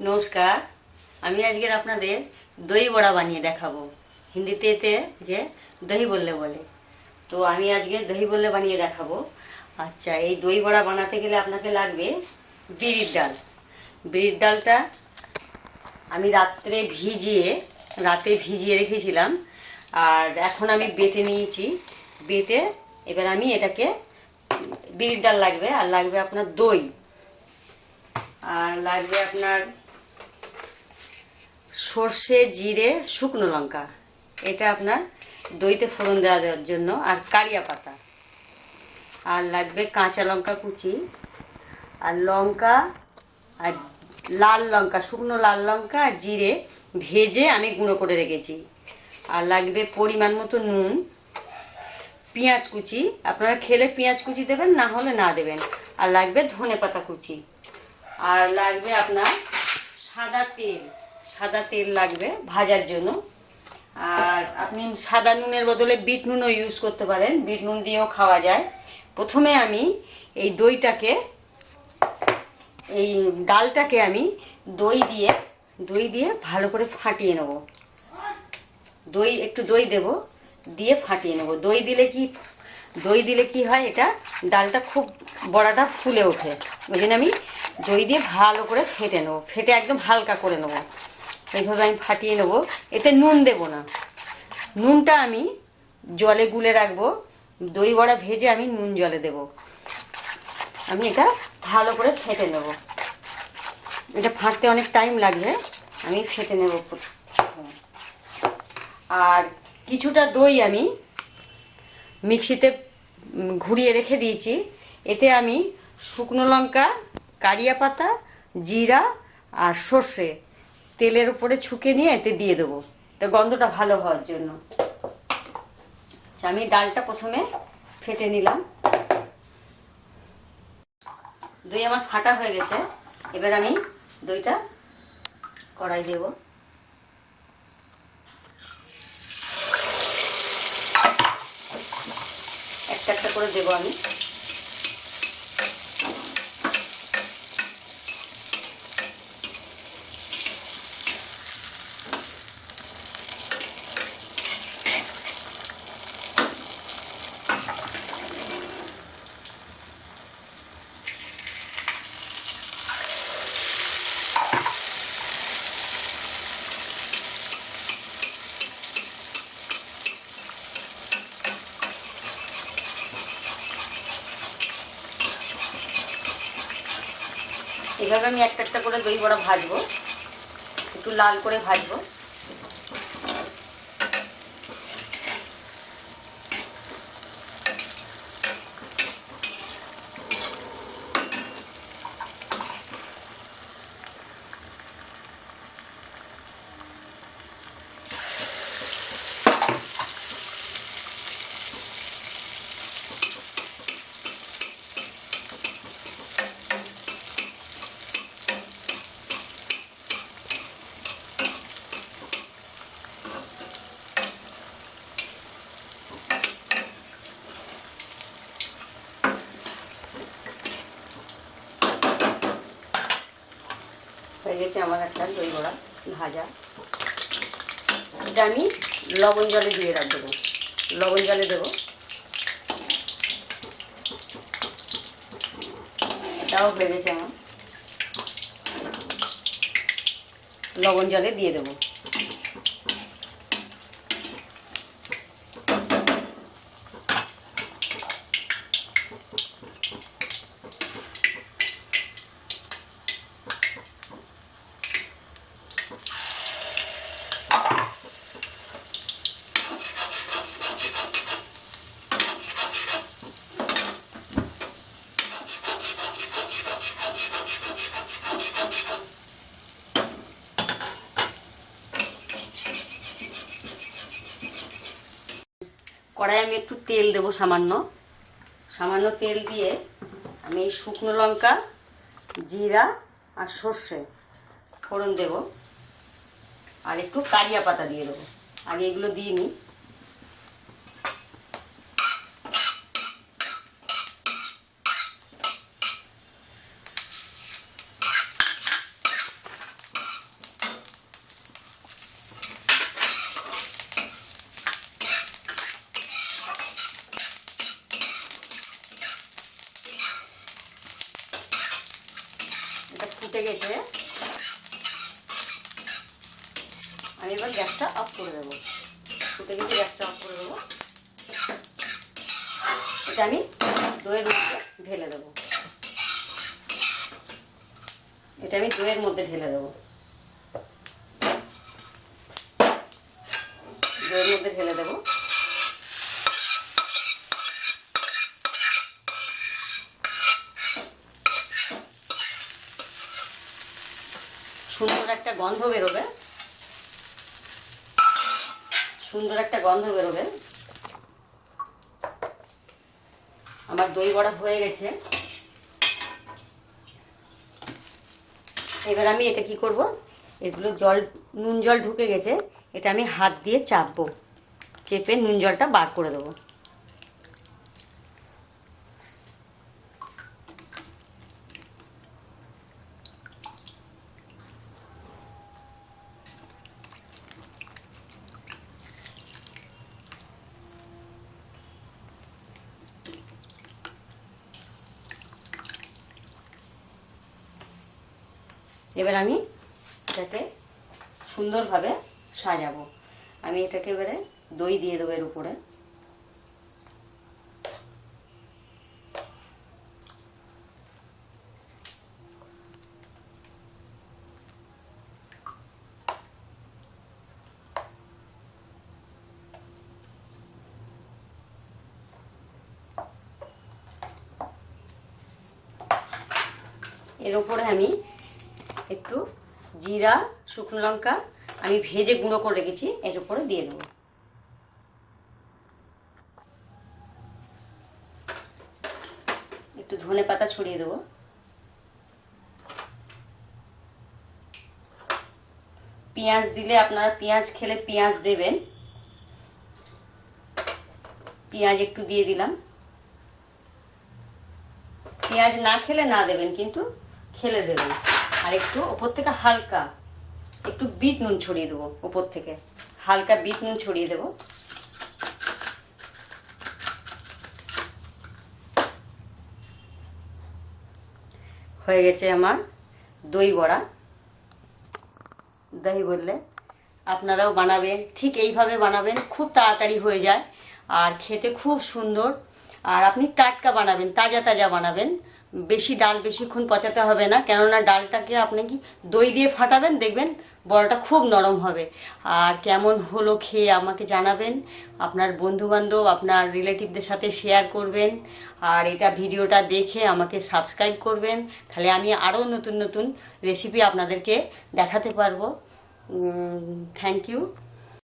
নমস্কার, আমি আজকের আপনাদের দই বড়া বানিয়ে দেখাবো। হিন্দিতে এতে যে দহি বললে বলে। তো আমি আজকে দহি বললে বানিয়ে দেখাবো। আচ্ছা এই দই বড়া বানাতে গেলে আপনাকে লাগবে বিড়ির ডাল। বিড়ির ডালটা আমি রাত্রে ভিজিয়ে, রাতে ভিজিয়ে রেখেছিলাম। আর এখন আমি বেটে নিয়েছি। বেটে এবার আমি এটাকে বিড়ির ডাল লাগবে, আর লাগবে আপনার দই। আর লাগবে আপনার সর্ষে, জিরে, শুকনো লঙ্কা। এটা আপনার দইতে ফোড়ন দেওয়া দেওয়ার জন্য আর কারিয়া পাতা। আর লাগবে কাঁচা লঙ্কা কুচি। আর লঙ্কা আর লাল লঙ্কা, শুকনো লাল লঙ্কা আর জিরে ভেজে আমি গুঁড়ো করে রেখেছি। আর লাগবে পরিমাণ মতো নুন, পেঁয়াজ কুচি। আপনারা খেলে পেঁয়াজ কুচি দেবেন, না হলে না দেবেন। আর লাগবে ধনে পাতা কুচি। আর লাগবে আপনার সাদা তেল। সাদা তেল লাগবে ভাজার জন্য। আর আপনি সাদা নুনের বদলে বিট নুনও ইউজ করতে পারেন। বিট নুন দিয়েও খাওয়া যায়। প্রথমে আমি এই দইটাকে, এই ডালটাকে আমি দই দিয়ে দই দিয়ে ভালো করে ফাটিয়ে নেব। দই, একটু দই দেব, দিয়ে ফাটিয়ে নেব। দই দিলে কি, দই দিলে কি হয়, এটা ডালটা খুব বড়াটা ফুলে ওঠে। ওই জন্য আমি দই দিয়ে ভালো করে ফেটে নেব। ফেটে একদম হালকা করে নেব। এইভাবে আমি ফাটিয়ে নেব। এতে নুন দেব না। নুনটা আমি জলে গুলে রাখব। দই বড়া ভেজে আমি নুন জলে দেব। আমি এটা ভালো করে ফেটে নেব। এটা ফাটতে অনেক টাইম লাগবে। আমি ফেটে নেব আর কিছুটা দই আমি মিক্সিতে ঘুরিয়ে রেখে দিয়েছি। এতে আমি শুকনো লঙ্কা, কারিয়া পাতা, জিরা আর সর্ষে তেলের উপরে ছুকে নিয়ে এতে দিয়ে দেবো। তা গন্ধটা ভালো হওয়ার জন্য। আচ্ছা, আমি ডালটা প্রথমে ফেটে নিলাম। দই আমার ফাটা হয়ে গেছে। এবার আমি দইটা কড়াই দেবো। একটা একটা করে দেবো আমি। এভাবে আমি একটা একটা করে দই বড়া ভাজবো। একটু লাল করে ভাজবো। হয়ে গেছে আমার একটা দই বড়া, ভাজা। এটা আমি লবণ জলে দিয়ে রাখব। লবণ জলে দেবো। এটাও হয়ে গেছে আমার। লবণ জলে দিয়ে দেবো। কড়াই আমি একটু তেল দেবো সামান্য। সামান্য তেল দিয়ে আমি এই শুকনো লঙ্কা, জিরা আর সর্ষে ফোড়ন দেব। আর একটু কারিয়া পাতা দিয়ে দেবো। আগে এগুলো দিয়ে নিই। ফুটে গেছে। আমি এবার গ্যাসটা অফ করে দেবো। ফুটে গেছে, গ্যাসটা অফ করে দেবো। এটা আমি দইয়ের মধ্যে ঢেলে দেবো। এটা আমি দইয়ের মধ্যে ঢেলে দেবো। দইয়ের মধ্যে ঢেলে দেবো। সুন্দর একটা গন্ধ বেরোবে। সুন্দর একটা গন্ধ বেরোবে। আমার দই বড়া হয়ে গেছে। এবার আমি এটা কি করব? এগুলো জল, নুন জল ঢুকে গেছে। এটা আমি হাত দিয়ে চাপবো। চেপে নুন জলটা বার করে দেবো। এবার আমি এটাকে সুন্দরভাবে সাজাবো। আমি এটাকে এবারে দই দিয়ে দেবো এর উপরে। এর উপরে আমি একটু জিরা, শুকনো লঙ্কা, আমি ভেজে গুঁড়ো করে রেখেছি, এর উপরে দিয়ে দেবো। একটু ধনে পাতা ছড়িয়ে দেবো। পেঁয়াজ দিলে আপনারা, পেঁয়াজ খেলে পেঁয়াজ দেবেন। পেঁয়াজ একটু দিয়ে দিলাম। পেঁয়াজ না খেলে না দেবেন, কিন্তু খেলে দেবেন। আর একটু ওপর থেকে হালকা একটু বিট নুন ছড়িয়ে দেবো ওপর থেকে। হালকা বিট নুন ছড়িয়ে দেবো। হয়ে গেছে আমার দই বড়া। দই বললে আপনারাও বানাবেন, ঠিক এইভাবে বানাবেন, খুব তাড়াতাড়ি হয়ে যায়। আর খেতে খুব সুন্দর। আর আপনি টাটকা বানাবেন, তাজা তাজা বানাবেন। বেশি ডাল বেশিক্ষণ পচাতে হবে না, কেননা ডালটাকে আপনি কি দই দিয়ে ফাটাবেন, দেখবেন বড়াটা খুব নরম হবে। আর কেমন হলো খেয়ে আমাকে জানাবেন, আপনার বন্ধু বান্ধব আপনার রিলেটিভদের সাথে শেয়ার করবেন, আর এটা ভিডিওটা দেখে আমাকে সাবস্ক্রাইব করবেন, তাহলে আমি আরও নতুন নতুন রেসিপি আপনাদেরকে দেখাতে পারব। Thank you